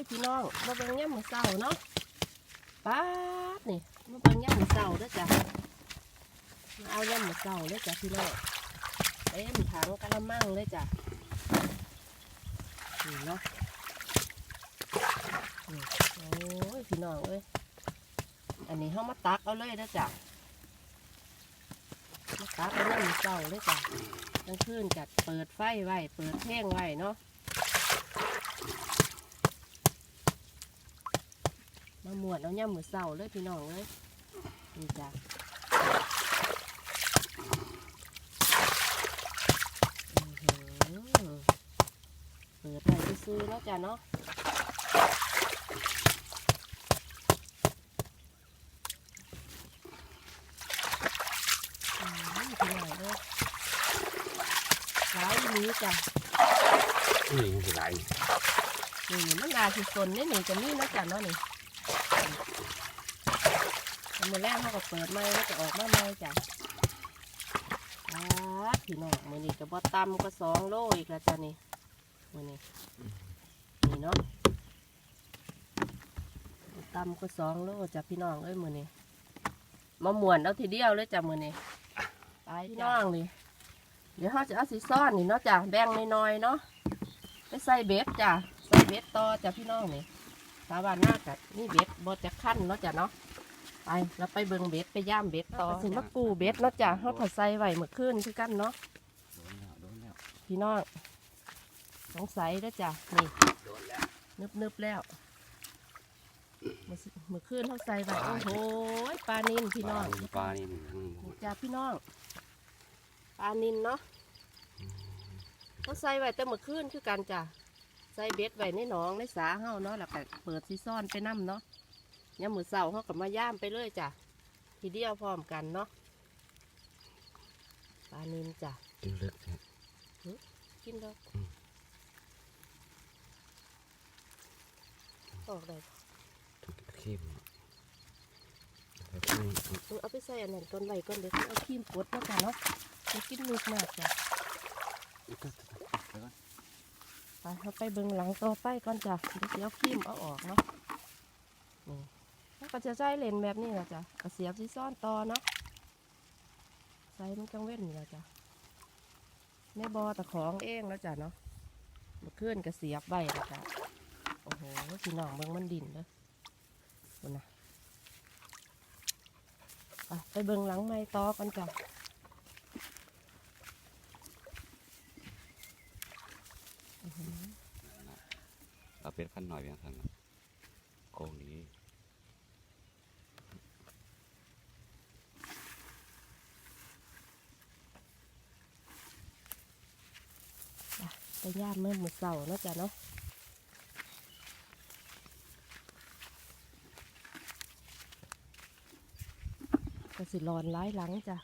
ยพี่น้องมาเบิ่งย่ำมือเสาเนาะป๊าดนี่มาเบิ่งย่ำมือเสาด้อจ้ะมาเอาย่ำมือเสาเลยจ้ะพี่น้องเต็มถังกะละมังเลยจ้ะนี่เนาะโอ้ยพี่น้องเอ้ยอันนี้เขามาตักเอาเลยเด้จ้ะมาตักเอาย่ำมือเสาเลยจ้ะกลางคืนจัดเปิดไฟไว้เปิดเพลงไว้เนาะ มาหมวดเอาย่ำมือเสาเลยพี่น้องเลยนี่จ้ะอื้อหือเปิดไปซื้อๆเนาะจ้ะเนาะอืมพี่น้องเลยร้ายนี้จ้ะนี่มันสิไหลนี่นี่มันนาสิสนนี่นี่จะมีเนาะจ้ะเนาะนี่ มือแรกเขาก็เปิดไม้แล้วจะออกมาไม้จ้ะอาพี่น้องมือนี้ก็บ่ตำก็สองโลอีกแล้วจ้ะนี่มือนี้นี่เนาะบ่ตำก็สองโลจ้ะพี่น้องเอ้ยมือนี้มาหมวนเอาทีเดียวเลยจ้ะมือนี้ไปพี่น้องนี่เดี๋ยวเขาจะเอาสีซ่อนนี่เนาะจ้ะแบ่งน้อยๆเนาะไปใส่เบ็ดจ้ะใส่เบ็ดต่อจ้ะพี่น้องนี่สาวานหน้ากะนี่เบ็ดบดจะขั้นเนาะจ้ะเนาะ ไปเราไปเบิ่งเบ็ดไปย่ามเบ็ดต่อสิมากูเบ็ดเนาะจ้ะเขาก็ใส่ไว้เมื่อคืนคือกันเนาะโดนแล้วโดนแล้วพี่น้องสงสัยเด้อจ้ะนี่โดนแล้วนึบนึบๆแล้วเมื่อสิเมื่อคืนเขาใส่ไว้โอ้โหปลานินพี่น้องปลานี่มันทั้งหมนี่ดจ้ะพี่น้องปลานินเนาะเขาใส่ไว้แต่เมื่อคืนคือกันจ้ะใส่เบ็ดไว้ในหนองในสาเฮาเนาะแล้วก็เปิดซีซ่อนไปน้ำเนาะ ยามมือเสาเขาก็มาย่ามไปเลยจ้ะ ทีเดียวพร้อมกันเนาะปลานินจ้ะกินเลือดเนี่ยกินแล้วอืมออกได้ถูกเข้มแล้วเข้มเออเอาไปใส่อันนั้นก่อนไว้ก่อนเดี๋ยวเอาขี้มกดเนาะจ้ะเนาะมันกินลูกมากจ้ะแล้วก็แล้วก็ไปเราไปเบิ่งหลังต่อไปก่อนจ้ะเดี๋ยวสิเอาขี้มเอาออกเนาะนี่แล้ว ก็จะใส่เลนแบบนี้แหละจ้ะกระเสียบซีซ่อนต่อเนาะใส่มันจังเว้นนี่แหละจ้ะในบอตะของเองแล้วจ้ะเนาะมาเมื่อนก็เสียบใบแล้วจ้ะโอ้โหพี่น้องเบิ่งมันดินเลยคุนนะไปเบิ่งหลังไม้ต่อกันจ้ะเราเป็นขั้นหน่อยเพียงเท่านั้นโกงนี้ ไปย่ามเมื่อมือเสาเนาะจ้ะเนาะก็สิรอนร้ายหลังจ้ะ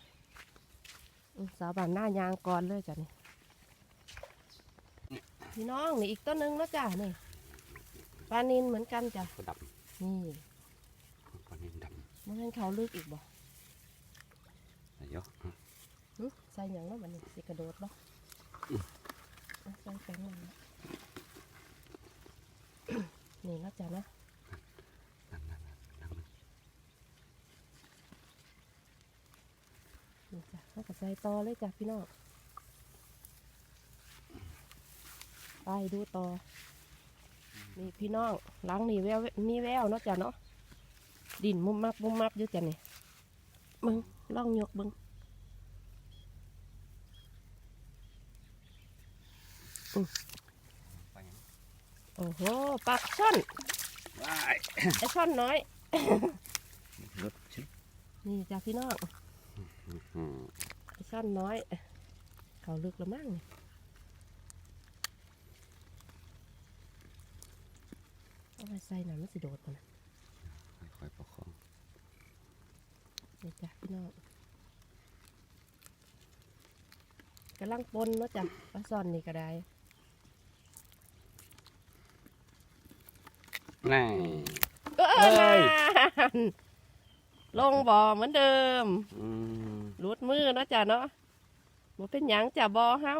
อืมสาวบ้านหน้ายางก่อนเลยจ้ะนี่พี่น้องนี่อีกต้นหนึงเนาะจ้ะนี่ปลานินเหมือนกันจ้ะก็ดนี่ำปลานินดมันให้เขาลึกอีกบ่ำนายกหึใส่หยังเนาะมันนี่สิกระโดดบ่ เอาใส่แป้งมันนี่เนะจ้ะเนาะนี่จ้ะเขาก็ใส่ต่อเลยจ้ะพี่น้องไปดูต่อ นี่พี่น้องหลังนี่แววมีแววเนาะจ้ะเนาะดินมุมมับมุมมับอยู่จ้ะนี่มึงล่องยกเบึง ไปยัง โอ้โหปลากช่อนว้ายไอช่อนน้อยรถชิบนี่จ้ะพี่น้องอืมไอช่อนน้อย เขาลึกแล้วมั้งเอาไปใส่น้ำมันสิโดดมันค่อยๆประคองนี่จ้ะพี่น้องกำลังปนเนาะจ้ะปลาซ่อนนี่ก็ได้ นี่เออเอ้ยนั่นลงบ่อเหมือนเดิมอืมรูดมือเนาะจ้ะเนาะมันเป็นหยังจ้ะบ่อเฮา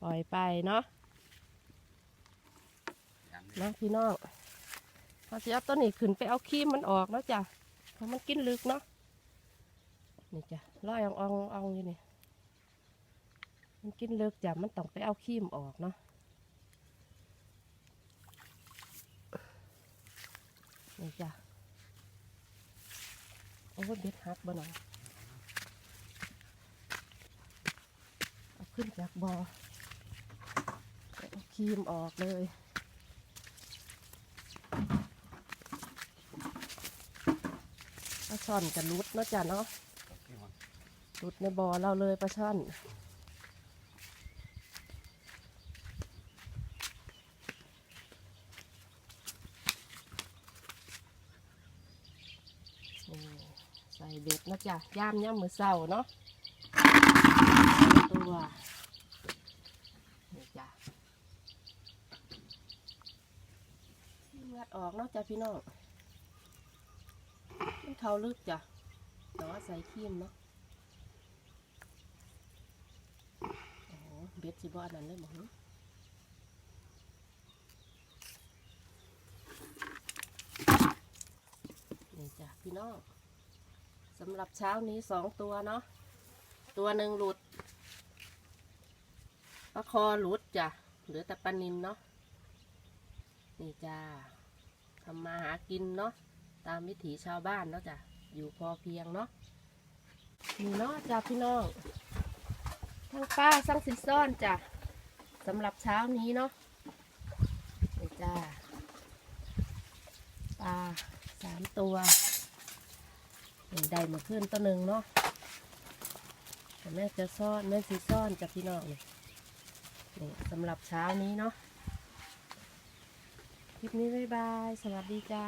ปล่อยไปเนาะยังนะพี่น้องเขาจะเอาต้นนี้ขึ้นไปเอาขี้มันออกเนาะจ้ะเพราะมันกินลึกเนาะนี่จ้ะลอยอ่องอ่องอ่องอยู่นี่มันกินลึกจ้ะมันต้องไปเอาขี้มนออกเนาะ นี่จ้ะโอ้ยเบ็ดหักบ่หน่อยเอาขึ้นจากบ่อไปเอาขี้มนออกเลยปลาช่อนกับลุดเนาะจ้ะเนาะหลุดในบ่อเราเลยปลาช่อนนี่ใส่ เบ็ดนะจ๊ะย่ามย่ามมือเศร้าเนาะตัวนี่จ้ะเลือดออกเนาะจ้ะพี่น้องไม่เขาลึกจ้ะแต่ว่าใส่ขี้มเนาะโอ้เบ็ดสิบ่อันนั้นเลยบ่หึนี่จ้ะพี่น้อง สำหรับเช้านี้สองตัวเนาะตัวหนึ่งหลุดปลาคอหลุดจ้ะเหลือแต่ปลานินเนาะนี่จ้าทำมาหากินเนาะตามวิถีชาวบ้านเนาะจ้ะอยู่พอเพียงเนาะนี่เนาะจ้ะพี่น้องทั้งป้าสั่งสิซ่อนจ้ะสำหรับเช้านี้เนาะนี่จ้าปลาสามตัว ได้มาขึ้นตัวหนึ่งเนาะแม่จะซ่อนแม่สีซ่อนกับพี่น้องนี่นี่สำหรับเช้านี้เนาะ คลิปนี้บ๊ายบาย สวัสดีจ้า